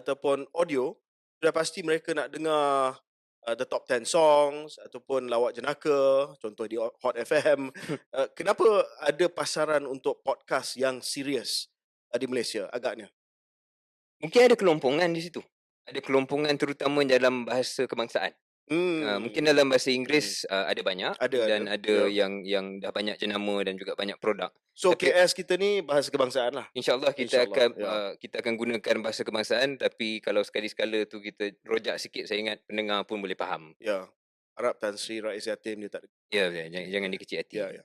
ataupun audio, sudah pasti mereka nak dengar uh, the top 10 songs ataupun lawak jenaka, contoh di Hot FM. uh, kenapa ada pasaran untuk podcast yang serius uh, di Malaysia agaknya? Mungkin ada kelompongan di situ. Ada kelompongan terutama dalam bahasa kebangsaan. Hmm. Uh, mungkin dalam bahasa Inggeris uh, ada banyak Ada, dan ada. ada Ya. yang yang dah banyak jenama dan juga banyak produk. So Tapi- KS kita ni bahasa kebangsaan lah. InsyaAllah kita InsyaAllah, akan ya. uh, kita akan gunakan bahasa kebangsaan tapi kalau sekali-sekala tu kita rojak sikit saya ingat pendengar pun boleh faham. Ya. Harap Tan Sri Rais Yatim dia tak Ya, ya jangan, jangan dikecil hati. Ya, ya.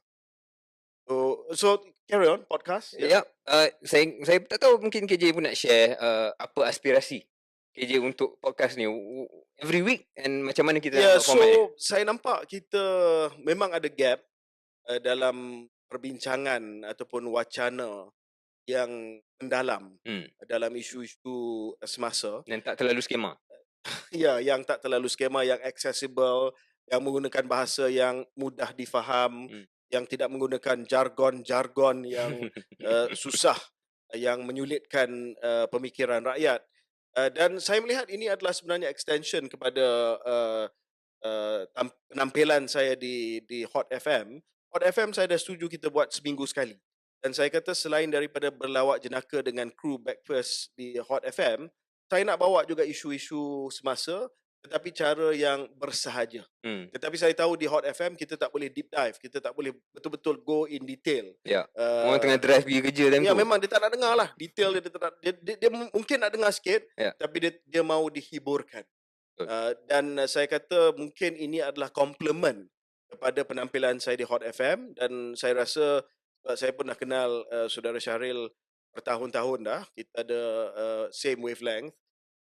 So, so carry on podcast. Ya, uh, saya saya tak tahu mungkin KJ pun nak share uh, apa aspirasi KJ untuk podcast ni every week and macam mana kita Ya, nak so format dia. saya nampak kita memang ada gap uh, dalam perbincangan ataupun wacana yang mendalam Hmm. dalam isu-isu semasa. Dan tak terlalu skema. Ya, yang tak terlalu skema, yang accessible, yang menggunakan bahasa yang mudah difaham, Hmm. yang tidak menggunakan jargon-jargon yang uh, susah, yang menyulitkan uh, pemikiran rakyat. Uh, dan saya melihat ini adalah sebenarnya extension kepada uh, uh, penampilan saya di di Hot FM. Hot FM saya dah setuju kita buat seminggu sekali. Dan saya kata selain daripada berlawak jenaka dengan kru breakfast di Hot FM, saya nak bawa juga isu-isu semasa tetapi cara yang bersahaja. Hmm. Tetapi saya tahu di Hot FM kita tak boleh deep dive, kita tak boleh betul-betul go in detail. Ya. Uh, Orang tengah drive pergi kerja time Ya tu. memang dia tak nak dengar lah detail dia, dia, tak nak, dia, dia, dia mungkin nak dengar sikit Ya. tapi dia dia mau dihiburkan. Uh, dan uh, saya kata mungkin ini adalah komplement kepada penampilan saya di Hot FM dan saya rasa sebab saya pun dah kenal uh, saudara Syahril bertahun-tahun dah kita ada uh, same wavelength.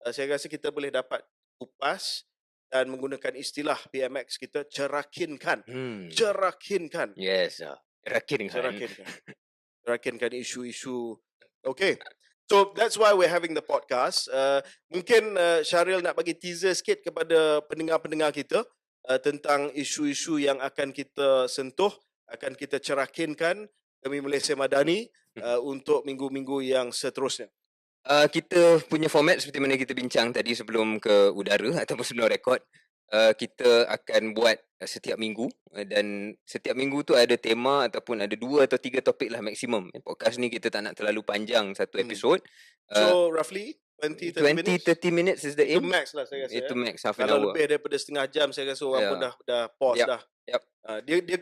Uh, saya rasa kita boleh dapat kupas dan menggunakan istilah PMX kita cerakinkan. Hmm. Cerakinkan Yes. Uh. Rakin kan. Serakinkan. Serakinkan isu-isu. Okay. So that's why we're having the podcast. Uh, mungkin uh, Syaril nak bagi teaser sikit kepada pendengar-pendengar kita uh, tentang isu-isu yang akan kita sentuh, akan kita cerakinkan demi Malaysia Madani uh, untuk minggu-minggu yang seterusnya. Uh, kita punya format seperti mana kita bincang tadi sebelum ke udara ataupun sebelum rekod. Uh, kita akan buat uh, setiap minggu uh, dan setiap minggu tu ada tema ataupun ada dua atau tiga topik lah maksimum. Podcast ni kita tak nak terlalu panjang satu Hmm. episod. Uh, So roughly 20 30 minutes. 20-30 minutes is the Itu aim. max lah saya rasa. Itu ya. max half an Kalau hour. lebih daripada setengah jam saya rasa orang Ya. pun dah dah pause Yap, dah. yap. Uh, dia dia